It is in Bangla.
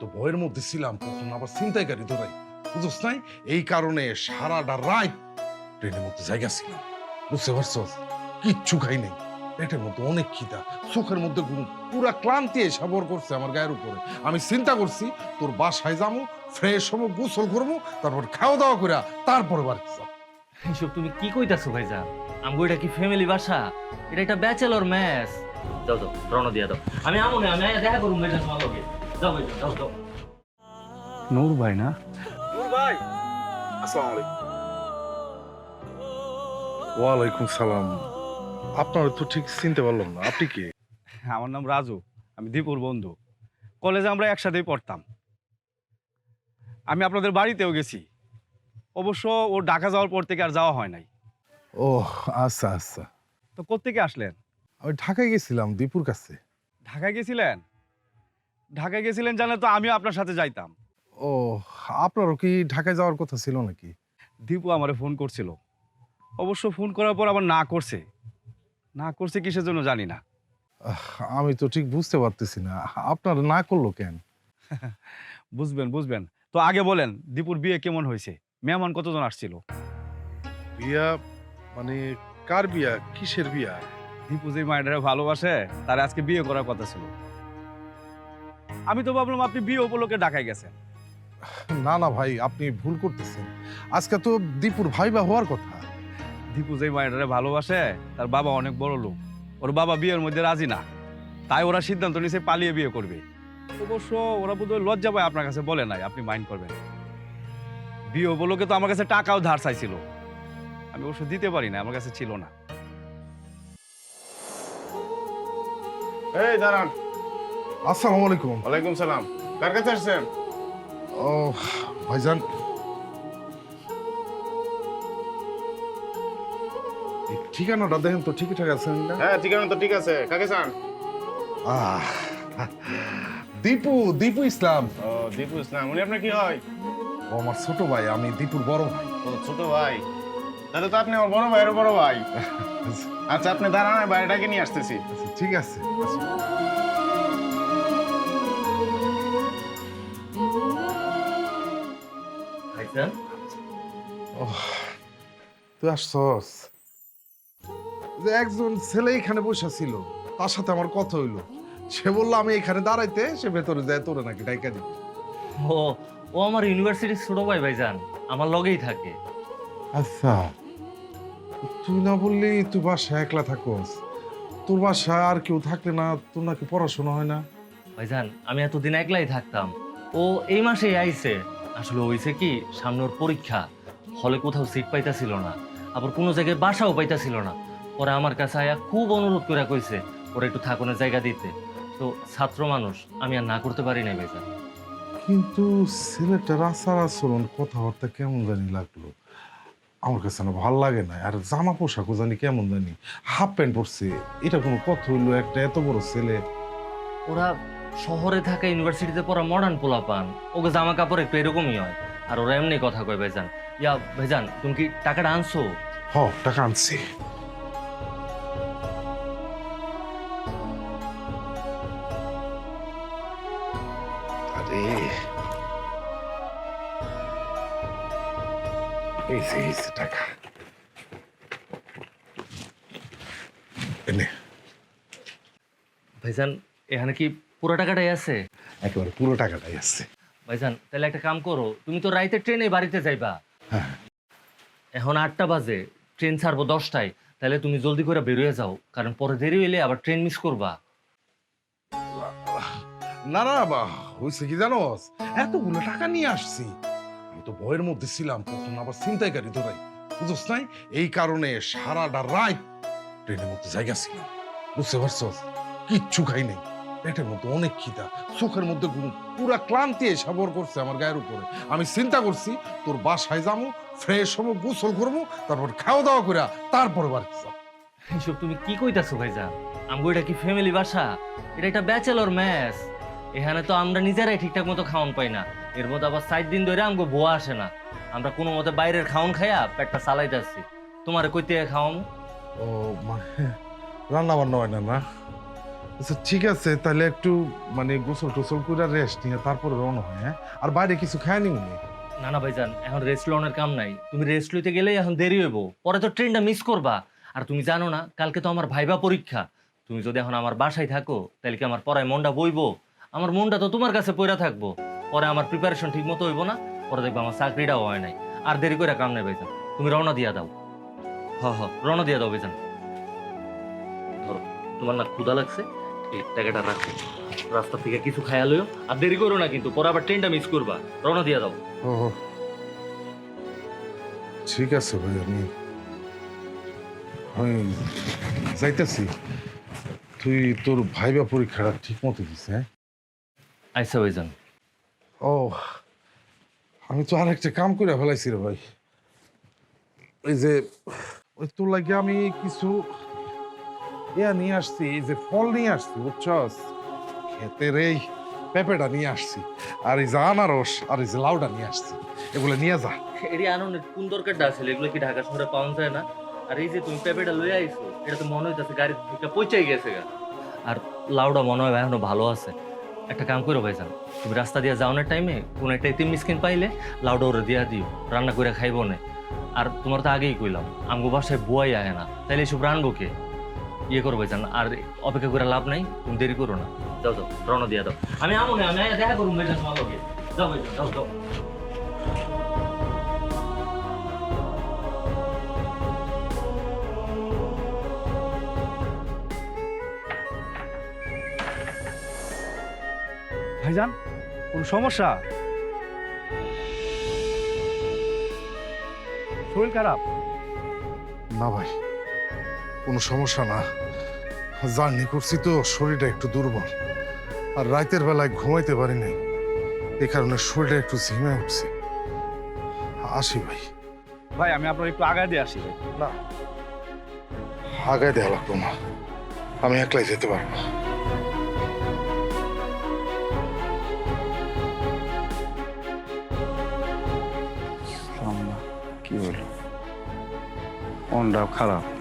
তো ভয়ের মধ্যে ছিলাম কখন আবার ছিনতাইকারী ধরাই। বুঝছ নাই? এই কারণে সারাটা রাত ট্রেনের মধ্যে জায়গা ছিলাম। বুঝতে পারছস? কিচ্ছু খাই নাই। পেটের মধ্যে অনেক খিদা, চোখের মধ্যে ঘুম, পুরা ক্লান্তি এসে ভর করছে আমার গায়ের উপরে। আমি চিন্তা করছি, তোর বাসায় যাব ফ্রেশ হব গোসল করব তারপর খাওয়া দাওয়া করে তারপরে বাড়ি যাব এইসব তুমি কি কইতাছো ভাইজান? আমগো এটা কি ফ্যামিলি বাসা? এটা একটা ব্যাচেলর ম্যাচ যাও যাও রওনা দিয়া দাও। আমি আমো দেখা করুম তোমার লগে। যাও যাও নূর ভাই না? আসসালামু আলাইকুম। ওয়ালাইকুম সালাম। আপনার তো ঠিক চিনতে পারলাম না আপনি কি? আমার নাম রাজু আমি দীপুর বন্ধু। কলেজে আমরা একসাথেই পড়তাম। আমি আপনাদের বাড়িতেও গেছি। অবশ্য ও ঢাকা যাওয়ার পর থেকে আর যাওয়া হয় নাই। ও আচ্ছা আচ্ছা। তো কোত্থেকে আসলেন? আমি ঢাকায় গেছিলাম দীপুর কাছে। ঢাকায় গেছিলেন? ঢাকায় গেছিলেন জানলে তো আমিও আপনার সাথে যাইতাম। ও আপনারও কি ঢাকায় যাওয়ার কথা ছিল নাকি? দীপু আমারে ফোন করছিল। অবশ্য ফোন করার পর আবার না করছে। না করছে কিসের জন্য জানি না। আহ, আমি তো ঠিক বুঝতে পারতেছি না। আপনার না করল কেন? বুঝবেন বুঝবেন। তো আগে বলেন দীপুর বিয়ে কেমন হয়েছে? মেহমান কতজন আসছিল? বিয়া মানে কার বিয়া? কিসের বিয়া? দীপু যে মায়েরা ভালোবাসে তার আজকে বিয়ে করার কথা ছিল। আমি তো ভাবলাম আপনি বিয়ে উপলক্ষে ঢাকায় গেছেন। না না ভাই আপনি ভুল করতেছেন। আজকে তো দীপুর ভাইবা হওয়ার কথা। দীপু যে মায়েরা ভালোবাসে তার বাবা অনেক বড় লোক। ওর বাবা বিয়ের মধ্যে রাজি না। তাই ওরা সিদ্ধান্ত নিয়েছে পালিয়ে বিয়ে করবে। অবশ্য ওরা বোধহয় লজ্জা পায় আপনার কাছে বলে নাই আপনি মাইন্ড করবেন। বিয়ে উপলক্ষে তো আমার কাছে টাকাও ধার চাইছিল। আমি অবশ্য দিতে পারি না আমার কাছে ছিল না। এই দাঁড়ান। আসসালামু আলাইকুম। ওয়ালাইকুম সালাম। কার কাছে আসছেন? ও ভাইজান। ঠিকানাটা দেখেন তো ঠিকঠাক আছে না? হ্যাঁ ঠিকানা তো ঠিক আছে। কাকে চান? আহ, দীপু দীপু ইসলাম। ও দীপু ইসলাম। উনি আপনার কি হয়? ও আমার ছোট ভাই আমি দীপুর বড় ভাই। ও ছোট ভাই। তাহলে তো আপনি আমার বড় ভাইয়ের বড় ভাই। আচ্ছা আপনি দাঁড়ান বাইরেটাকে নিয়ে আসতেছি। আচ্ছা, ঠিক আছে ভাইজান তুই আসছস? যে একজন ছেলে এখানে বসে ছিল তার সাথে আমার কথা হইল। সে বলল আমি এখানে দাঁড়াইতে সে ভেতরে যায় তোরে নাকি ডাইকা দিবে। ও ও আমার ইউনিভার্সিটির ছোট ভাই ভাইজান আমার লগেই থাকে। আচ্ছা তুই না বললি তুই বাসায় একলা থাকস। তোর বাসায় আর কেউ থাকলে না তোর নাকি পড়াশোনা হয় না? ভাইজান আমি এতদিন একলাই থাকতাম। ও এই মাসেই আইছে। আসলে হইছে কি সামনে ওর পরীক্ষা হলে কোথাও সিট পাইতাছিল না আবার কোনো জায়গায় বাসাও পাইতাছিল না। ওরা আমার কাছে আয়া খুব অনুরোধ করে কইছে ওরা একটু থাকুনের জায়গা দিতে। তো ছাত্র মানুষ আমি আর না করতে পারি না ভাইজান। কিন্তু ছেলেটার আচার আচরণ কথাবার্তা কেমন জানি লাগল। আমার কাছে না ভালো লাগে না আর জামা পোশাকও জানি কেমন জানি। হাফ প্যান্ট পরছে এটা কোনো কথা হইল একটা এত বড় ছেলে। ওরা শহরে থাকা ইউনিভার্সিটিতে পড়া মডার্ন পোলা পান ওকে জামা কাপড় একটু এরকমই হয়। আর ওরা এমনি কথা কয় ভাইজান ইয়া ভাইজান তুমি কি টাকাটা আনছো? হ টাকা আনছি। আরে। এই যে এই যে টাকা। এনে। ভাইজান এখানে কি পুরো টাকাটাই আছে? একেবারে পুরো টাকাটাই আছে। ভাইজান তাহলে একটা কাম করো তুমি তো রাইতে ট্রেনে বাড়িতে যাইবা। হ্যাঁ। এখন আটটা বাজে ট্রেন ছাড়বো দশটায় তাহলে তুমি জলদি করে বেরিয়ে যাও কারণ পরে দেরি হইলে আবার ট্রেন মিস করবা। না না বা হয়েছে কি জানোস এতগুলো টাকা নিয়ে আসছি। আমি তো ভয়ের মধ্যে ছিলাম কখন আবার ছিনতাইকারী ধরাই। বুঝছ নাই? এই কারণে সারাটা রাত ট্রেনের মধ্যে জায়গা ছিলাম। বুঝতে পারছস? কিচ্ছু খাই নাই। পেটের মধ্যে অনেক খিদা চোখের মধ্যে ঘুম পুরা ক্লান্তি এসে ভর করছে আমার গায়ের উপরে। আমি চিন্তা করছি তোর বাসায় যাব ফ্রেশ হব গোসল করব তারপর খাওয়া দাওয়া করে তারপরে বাড়ি যাব এইসব তুমি কি কইতাছো ভাইজান আমগো এটা কি ফ্যামিলি বাসা? এটা একটা ব্যাচেলর ম্যাচ এখানে তো আমরা নিজেরাই ঠিকঠাক মতো খাওয়ান পাই না। এর মধ্যে আবার সাত দিন ধরে আমগো বোয়া আসে না। আমরা কোনো মতে বাইরের খাওন খাইয়া পেটটা চালাইতেছি। তোমার কইতে খাওয়াম? ও মানে রান্না বান্না হয় না না? আচ্ছা ঠিক আছে, তাহলে একটু মানে গোসল টোসল করে রেস্ট নিয়ে তারপরে রওনা হয় হ্যাঁ? আর বাইরে কিছু খায় নি উনি? না না ভাইজান, এখন রেস্ট লনের কাম নাই। তুমি রেস্ট লইতে গেলেই এখন দেরি হইব। পরে তো ট্রেনটা মিস করবা। আর তুমি জানো না, কালকে তো আমার ভাইবা পরীক্ষা। তুমি যদি এখন আমার বাসায় থাকো, তাহলে কি আমার পড়ায় মনটা বইবো? আমার মনটা তো তোমার কাছে পড়া থাকব। পরে আমার প্রিপারেশন ঠিক মতো হইব না, পরে দেখব আমার চাকরিটাও হয় নাই। আর দেরি করে কাম নেই ভাইজান। তুমি রওনা দিয়া দাও। হ হ, রওনা দিয়া দাও ভাইজান। ধরো, তোমার না ক্ষুধা লাগছে? এই টাকাটা রাখো। রাস্তা থেকে কিছু খায়া লইও। আর দেরি করো না কিন্তু পরে আবার ট্রেনটা মিস করবা। রওনা দিয়া দাও। ও ঠিক আছে ভাই আমি আমি যাইতেছি। তুই তোর ভাইবা পরীক্ষাটা ঠিক মতো দিস হ্যাঁ? আইসা ভাইজান। ও আমি তো আরেকটা কাম করে ফেলাইছি রে ভাই। ওই যে ওই তোর লাগে আমি কিছু ইয়া নিয়ে আসছি, এই যে ফল নিয়ে আসছি, বুঝছস? ক্ষেতের এই পেঁপেটা নিয়ে আসছি, আর এই যে আনারস, আর এই যে লাউটা নিয়ে আসছি। এগুলো নিয়ে যা। এটি আনন্দের কোন দরকারটা আছে? এগুলো কি ঢাকা শহরে পাওয়া যায় না? আর এই যে তুমি পেঁপেটা লয়ে আইছো, এটা তো মনে হইতেছে গাড়ি থেকে পৌঁছাই গেছে গা। আর লাউডা মনে হয় এখনও ভালো আছে। একটা কাম করো ভাইজান, তুমি রাস্তা দিয়ে যাওয়ানোর টাইমে কোনো একটা ইতিম মিসকিন পাইলে লাউডা ওরে দিয়া দিও, রান্না করে খাইবো না। আর তোমার তো আগেই কইলাম, আমগো বাসায় বুয়াই আয় না, তাইলে এসব রানবো কে? ইয়ে করো ভাইজান আর অপেক্ষা করে লাভ নাই তুমি দেরি করো না। যাও যাও রওনা দিয়া দাও। আমি আমো না আমি দেখা করুন ভাইজান তোমার লগে। যাও ভাইজান যাও যাও। ভাইজান কোন সমস্যা? শরীর খারাপ? না ভাই। কোনো সমস্যা না। জার্নি করছি তো শরীরটা একটু দুর্বল। আর রাতের বেলায় ঘুমাইতে পারি নাই এই কারণে শরীরটা একটু ঝিমে উঠছে। আসি ভাই। ভাই আমি আপনার একটু আগায় দিয়ে আসি ভাই। না। আগায় দেওয়া লাগতো না। আমি একলাই যেতে পারব না। কি হলো? মনটাও খারাপ।